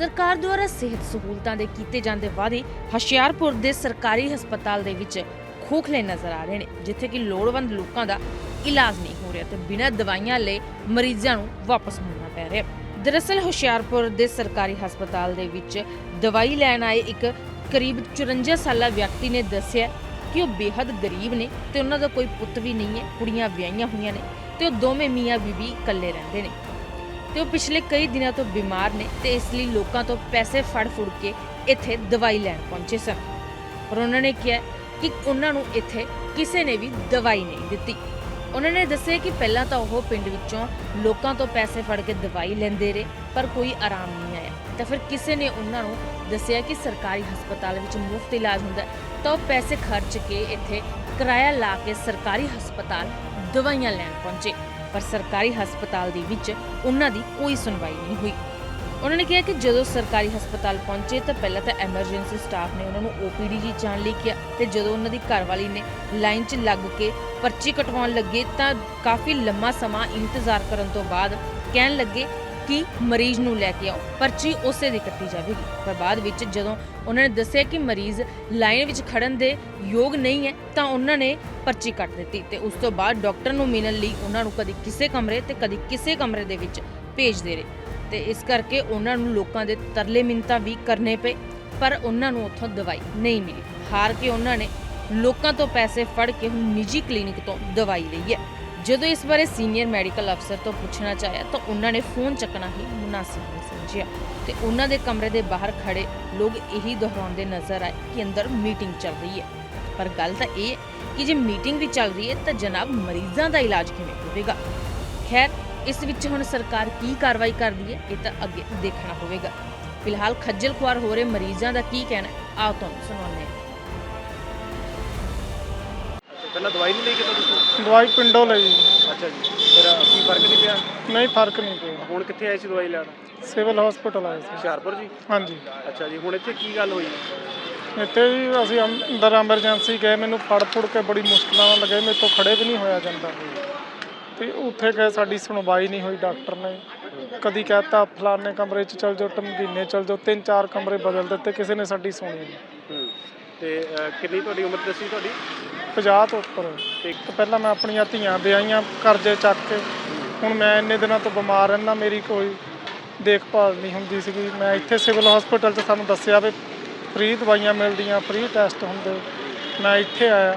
ਸਰਕਾਰ ਦੁਆਰਾ ਸਿਹਤ ਸਹੂਲਤਾਂ ਦੇ ਕੀਤੇ ਜਾਂਦੇ ਵਾਅਦੇ ਹੁਸ਼ਿਆਰਪੁਰ ਦੇ ਸਰਕਾਰੀ ਹਸਪਤਾਲ ਦੇ ਵਿੱਚ ਖੋਖਲੇ ਨਜ਼ਰ ਆ ਰਹੇ ਨੇ, ਜਿੱਥੇ ਕਿ ਲੋੜਵੰਦ ਲੋਕਾਂ ਦਾ ਇਲਾਜ ਨਹੀਂ ਹੋ ਰਿਹਾ ਤੇ ਬਿਨਾਂ ਦਵਾਈਆਂ ਲਏ ਮਰੀਜ਼ਾਂ ਨੂੰ ਵਾਪਸ ਮੁੜਨਾ ਪੈ ਰਿਹਾ। ਦਰਅਸਲ ਹੁਸ਼ਿਆਰਪੁਰ ਦੇ ਸਰਕਾਰੀ ਹਸਪਤਾਲ ਦੇ ਵਿੱਚ ਦਵਾਈ ਲੈਣ ਆਏ ਇੱਕ ਕਰੀਬ 54 ਸਾਲਾ ਵਿਅਕਤੀ ਨੇ ਦੱਸਿਆ ਕਿ ਉਹ ਬੇहद ਗਰੀਬ ਨੇ ਤੇ ਉਹਨਾਂ ਦਾ ਕੋਈ ਪੁੱਤ ਵੀ ਨਹੀਂ ਹੈ, ਕੁੜੀਆਂ ਵਿਆਹੀਆਂ ਹੋਈਆਂ ਨੇ ਤੇ ਉਹ ਦੋਵੇਂ ਮੀਆਂ ਬੀਬੀ ਇਕੱਲੇ ਰਹਿੰਦੇ ਨੇ। ਤੇ ਉਹ ਪਿਛਲੇ ਕਈ ਦਿਨਾਂ ਤੋਂ ਬਿਮਾਰ ਨੇ ਤੇ ਇਸ ਲਈ ਲੋਕਾਂ ਤੋਂ ਪੈਸੇ ਫੜ ਫੁੜ ਕੇ ਇੱਥੇ ਦਵਾਈ ਲੈਣ ਪਹੁੰਚੇ ਸਨ। ਪਰ ਉਹਨਾਂ ਨੇ ਕਿਹਾ ਕਿ ਉਹਨਾਂ ਨੂੰ ਇੱਥੇ ਕਿਸੇ ਨੇ ਵੀ ਦਵਾਈ ਨਹੀਂ ਦਿੱਤੀ। ਉਹਨਾਂ ਨੇ ਦੱਸਿਆ ਕਿ ਪਹਿਲਾਂ ਤਾਂ ਉਹ ਪਿੰਡ ਵਿੱਚੋਂ ਲੋਕਾਂ ਤੋਂ ਪੈਸੇ ਫੜ ਕੇ ਦਵਾਈ ਲੈਂਦੇ ਰਹੇ, ਪਰ ਕੋਈ ਆਰਾਮ ਨਹੀਂ ਆਇਆ। ਤਾਂ ਫਿਰ ਕਿਸੇ ਨੇ ਉਹਨਾਂ ਨੂੰ ਦੱਸਿਆ ਕਿ ਸਰਕਾਰੀ ਹਸਪਤਾਲ ਵਿੱਚ ਮੁਫਤ ਇਲਾਜ ਹੁੰਦਾ ਤਾਂ ਉਹ ਪੈਸੇ ਖਰਚ ਕੇ ਇੱਥੇ ਕਿਰਾਇਆ ਲਾ ਕੇ ਸਰਕਾਰੀ ਹਸਪਤਾਲ ਦਵਾਈਆਂ ਲੈਣ ਪਹੁੰਚੇ। ਪਰ ਸਰਕਾਰੀ ਹਸਪਤਾਲ ਦੇ ਵਿੱਚ ਉਹਨਾਂ ਦੀ ਕੋਈ ਸੁਣਵਾਈ ਨਹੀਂ ਹੋਈ। ਉਹਨਾਂ ਨੇ ਕਿਹਾ ਕਿ ਜਦੋਂ ਸਰਕਾਰੀ ਹਸਪਤਾਲ ਪਹੁੰਚੇ ਤਾਂ ਪਹਿਲਾਂ ਤਾਂ ਐਮਰਜੈਂਸੀ ਸਟਾਫ ਨੇ ਉਹਨਾਂ ਨੂੰ ਓਪੀਡੀ ਜੀ ਜਾਣ ਲਈ ਕਿਹਾ ਤੇ ਜਦੋਂ ਉਹਨਾਂ ਦੀ ਘਰਵਾਲੀ ਨੇ ਲਾਈਨ 'ਚ ਲੱਗ ਕੇ ਪਰਚੀ ਕਟਵਾਉਣ ਲੱਗੇ ਤਾਂ ਕਾਫੀ ਲੰਮਾ ਸਮਾਂ ਇੰਤਜ਼ਾਰ ਕਰਨ ਤੋਂ ਬਾਅਦ ਕਹਿਣ ਲੱਗੇ ਕਿ ਮਰੀਜ਼ ਨੂੰ ਲੈ ਕੇ ਆਓ। ਪਰਚੀ ਉਸੇ ਦੀ ਕੱਟੀ ਜਾਵੇਗੀ। ਪਰ ਬਾਅਦ ਵਿੱਚ ਜਦੋਂ ਉਹਨਾਂ ਨੇ ਦੱਸਿਆ ਕਿ ਮਰੀਜ਼ ਲਾਈਨ ਵਿੱਚ ਖੜਨ ਦੇ ਯੋਗ ਨਹੀਂ ਹੈ, ਤਾਂ ਉਹਨਾਂ ਨੇ ਪਰਚੀ ਕੱਟ ਦਿੱਤੀ ਤੇ ਉਸ ਤੋਂ ਬਾਅਦ ਡਾਕਟਰ ਨੂੰ ਮਿਲਣ ਲਈ ਉਹਨਾਂ ਨੂੰ ਕਦੀ ਕਿਸੇ ਕਮਰੇ ਤੇ ਕਦੀ ਕਿਸੇ ਕਮਰੇ ਦੇ ਵਿੱਚ ਭੇਜਦੇ ਰਹੇ। ਤੇ ਇਸ ਕਰਕੇ ਉਹਨਾਂ ਨੂੰ ਲੋਕਾਂ ਦੇ ਤਰਲੇ ਮਿੰਤਾ ਵੀ ਕਰਨੇ ਪਏ, ਪਰ ਉਹਨਾਂ ਨੂੰ ਉੱਥੋਂ ਦਵਾਈ ਨਹੀਂ ਮਿਲੀ। ਹਾਰ ਕੇ ਉਹਨਾਂ ਨੇ ਲੋਕਾਂ ਤੋਂ ਪੈਸੇ ਫੜ ਕੇ ਹੁਣ ਨਿੱਜੀ ਕਲੀਨਿਕ ਤੋਂ ਦਵਾਈ ਲਈ ਹੈ। ਜਦੋਂ ਇਸ ਬਾਰੇ ਸੀਨੀਅਰ ਮੈਡੀਕਲ ਅਫਸਰ ਤੋਂ ਪੁੱਛਣਾ ਚਾਹਿਆ ਤਾਂ ਉਹਨਾਂ ਨੇ ਫੋਨ ਚੱਕਣਾ ਹੀ ਮੁਨਾਸਿਬ ਨਹੀਂ ਸਮਝਿਆ ਤੇ ਉਹਨਾਂ ਦੇ ਕਮਰੇ ਦੇ ਬਾਹਰ ਖੜੇ ਲੋਕ ਇਹੀ ਦੁਹਰਾਉਂਦੇ ਨਜ਼ਰ ਆਏ ਕਿ ਅੰਦਰ ਮੀਟਿੰਗ ਚੱਲ ਰਹੀ ਹੈ। ਪਰ ਗੱਲ ਤਾਂ ਇਹ ਹੈ ਕਿ ਜੇ ਮੀਟਿੰਗ ਵੀ ਚੱਲ ਰਹੀ ਹੈ ਤਾਂ ਜਨਾਬ ਮਰੀਜ਼ਾਂ ਦਾ ਇਲਾਜ ਕਿਵੇਂ ਹੋਵੇਗਾ? ਖੈਰ, ਇਸ ਵਿੱਚ ਹੁਣ ਸਰਕਾਰ ਕੀ ਕਾਰਵਾਈ ਕਰਦੀ ਹੈ, ਇਹ ਤਾਂ ਅੱਗੇ ਦੇਖਣਾ ਹੋਵੇਗਾ। ਫਿਲਹਾਲ ਖੱਜਲ ਖੁਆਰ ਹੋ ਰਹੇ ਮਰੀਜ਼ਾਂ ਦਾ ਕੀ ਕਹਿਣਾ ਹੈ, ਆਓ ਤੁਹਾਨੂੰ ਸੁਣਾਉਂਦੇ ਹਾਂ। ਪਹਿਲਾਂ ਦਵਾਈ ਨਹੀਂ ਲਈ ਕਿਤੋਂ ਤੁਸੀਂ? ਦਵਾਈ ਪਿੰਡੋਂ ਲਈ। ਅੱਛਾ ਜੀ। ਫਿਰ ਅ, ਕੀ ਫ਼ਰਕ ਨਹੀਂ ਪਿਆ? ਨਹੀਂ ਫ਼ਰਕ ਨਹੀਂ ਪਿਆ। ਹੁਣ ਕਿੱਥੇ ਆਏ ਸੀ ਦਵਾਈ ਲੈਣ? ਸਿਵਲ ਹਸਪੀਟਲ ਆਏ ਸੀ। ਹੁਸ਼ਿਆਰਪੁਰ ਜੀ? ਹਾਂਜੀ। ਅੱਛਾ ਜੀ। ਹੁਣ ਇੱਥੇ ਕੀ ਗੱਲ ਹੋਈ? ਇੱਥੇ ਵੀ ਅਸੀਂ ਅੰ- ਅੰਦਰ ਐਮਰਜੈਂਸੀ ਗਏ ਮੈਨੂੰ ਫੜ ਫੁੜ ਕੇ ਬੜੀ ਮੁਸ਼ਕਲਾਂ ਨਾਲ ਲੱਗੇ ਮੇਰੇ ਤੋਂ ਖੜੇ ਵੀ ਨਹੀਂ ਹੋਇਆ ਜਾਂਦਾ। ਤੇ ਉੱਥੇ ਗਏ ਸਾਡੀ ਸੁਣਵਾਈ ਨਹੀਂ ਹੋਈ ਡਾਕਟਰ ਨੇ। ਕਦੀ ਕਹਤਾ ਫਲਾਣੇ ਕਮਰੇ 'ਚ ਚਲ ਜਾਓ ਟਮਗੀਨੇ ਚਲ ਜਾਓ ਤਿੰਨ ਚਾਰ ਕਮਰੇ ਬਦਲ ਦਿੱਤੇ ਕਿਸੇ ਨੇ ਸਾਡੀ ਸੁਣੀ ਨਹੀਂ ਹੂੰ। ਤੇ ਕਿੰਨੀ ਤੁਹਾਡੀ ਉਮਰ ਦੱਸੀ ਤੁਹਾਡੀ? 50 ਤੋਂ ਉੱਪਰ। ਤੇ ਤੇ ਪਹਿਲਾਂ ਮੈਂ ਆਪਣੀਆਂ ਧੀਆਂ ਵਿਆਹੀਆਂ ਕਰਜ਼ੇ ਚੱਕ ਕੇ। ਹੁਣ ਮੈਂ ਇੰਨੇ ਦਿਨਾਂ ਤੋਂ ਬਿਮਾਰ ਰਹਿਣਾ ਮੇਰੀ ਕੋਈ ਦੇਖਭਾਲ ਨਹੀਂ ਹੁੰਦੀ ਸੀਗੀ। ਮੈਂ ਇੱਥੇ ਸਿਵਲ ਹਸਪੀਟਲ 'ਚ ਸਾਨੂੰ ਦੱਸਿਆ ਵੀ ਫ੍ਰੀ ਦਵਾਈਆਂ ਮਿਲਦੀਆਂ ਫ੍ਰੀ ਟੈਸਟ ਹੁੰਦੇ। ਮੈਂ ਇੱਥੇ ਆਇਆ।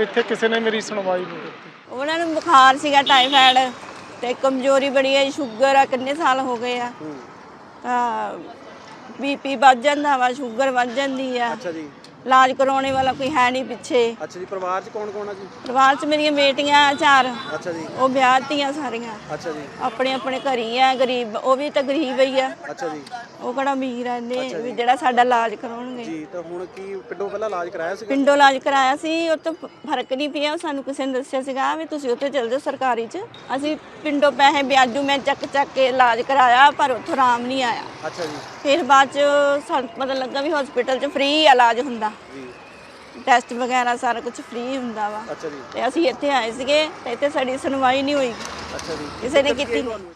ਇੱਥੇ ਕਿਸੇ ਨੇ ਮੇਰੀ ਸੁਣਵਾਈ ਨਹੀਂ ਕੀਤੀ। ਉਹਨਾਂ ਨੂੰ ਬੁਖਾਰ ਸੀਗਾ ਟਾਈਫਾਇਡ ਤੇ ਕਮਜ਼ੋਰੀ ਬੜੀ ਹੈ ਸ਼ੂਗਰ ਆ ਕਿੰਨੇ ਸਾਲ ਹੋ ਗਏ ਆ। ਹੂੰ। ਤਾਂ ਬੀਪੀ ਵੱਧ ਜਾਂਦਾ ਵਾ ਸ਼ੂਗਰ ਵੱਧ ਜਾਂਦੀ ਆ। ਅੱਛਾ ਜੀ। ਇਲਾਜ ਕਰਾਉਣੇ ਵਾਲਾ ਕੋਈ ਹੈ ਨਹੀਂ ਪਿੱਛੇ। ਅੱਛਾ ਜੀ ਪਰਿਵਾਰ 'ਚ ਕੌਣ ਕੌਣ ਆ ਜੀ? ਪਰਿਵਾਰ 'ਚ ਮੇਰੀਆਂ ਬੇਟੀਆਂ ਆ ਚਾਰ। ਅੱਛਾ ਜੀ। ਉਹ ਵਿਆਹਤੀਆਂ ਸਾਰੀਆਂ। ਅੱਛਾ ਜੀ। ਆਪਣੇ ਆਪਣੇ ਘਰ ਹੀ ਆ ਗਰੀਬ ਉਹ ਵੀ ਤਾਂ ਗਰੀਬ ਹੀ ਆ। ਅੱਛਾ ਜੀ। ਉਹ ਕਿਹੜਾ ਅਮੀਰ ਆ ਇੰਨੇ ਵੀ ਜਿਹੜਾ ਸਾਡਾ ਇਲਾਜ ਕਰਾਉਣਗੇ। ਜੀ ਤਾਂ ਹੁਣ ਕੀ ਪਿੰਡੋਂ ਪਹਿਲਾਂ ਇਲਾਜ ਕਰਾਇਆ ਸੀਗਾ? ਪਿੰਡੋਂ ਇਲਾਜ ਕਰਾਇਆ ਸੀ ਉਹ ਤੋਂ ਫ਼ਰਕ ਨਹੀਂ ਪਿਆ ਸਾਨੂੰ ਕਿਸੇ ਨੇ ਦੱਸਿਆ ਸੀਗਾ ਵੀ ਤੁਸੀਂ ਉੱਥੇ ਚਲ ਜਾਓ ਸਰਕਾਰੀ 'ਚ। ਅਸੀਂ ਪਿੰਡੋਂ ਪੈਸੇ ਵਿਆਜੂ ਮੈਂ ਚੱਕ ਚੱਕ ਕੇ ਇਲਾਜ ਕਰਾਇਆ ਪਰ ਉੱਥੋਂ ਆਰਾਮ ਨਹੀਂ ਆਇਆ। ਅੱਛਾ ਜੀ। ਫਿਰ ਬਾਅਦ 'ਚ ਸਾਨੂੰ ਪਤਾ ਲੱਗਾ ਵੀ ਹਸਪੀਟਲ 'ਚ ਫ੍ਰੀ ਇਲਾਜ ਹੁੰਦਾ। ਜੀ। ਟੈਸਟ ਵਗੈਰਾ ਸਾਰਾ ਕੁਝ ਫ੍ਰੀ ਹੁੰਦਾ ਵਾ। ਅੱਛਾ ਜੀ। ਤੇ ਅਸੀਂ ਇੱਥੇ ਆਏ ਸੀਗੇ ਤੇ ਇੱਥੇ ਸਾਡੀ ਸੁਣਵਾਈ ਨਹੀਂ ਹੋਈ। ਅੱਛਾ ਜੀ। ਕਿਸੇ ਨੇ ਕੀਤੀ ਤੁਹਾਨੂੰ?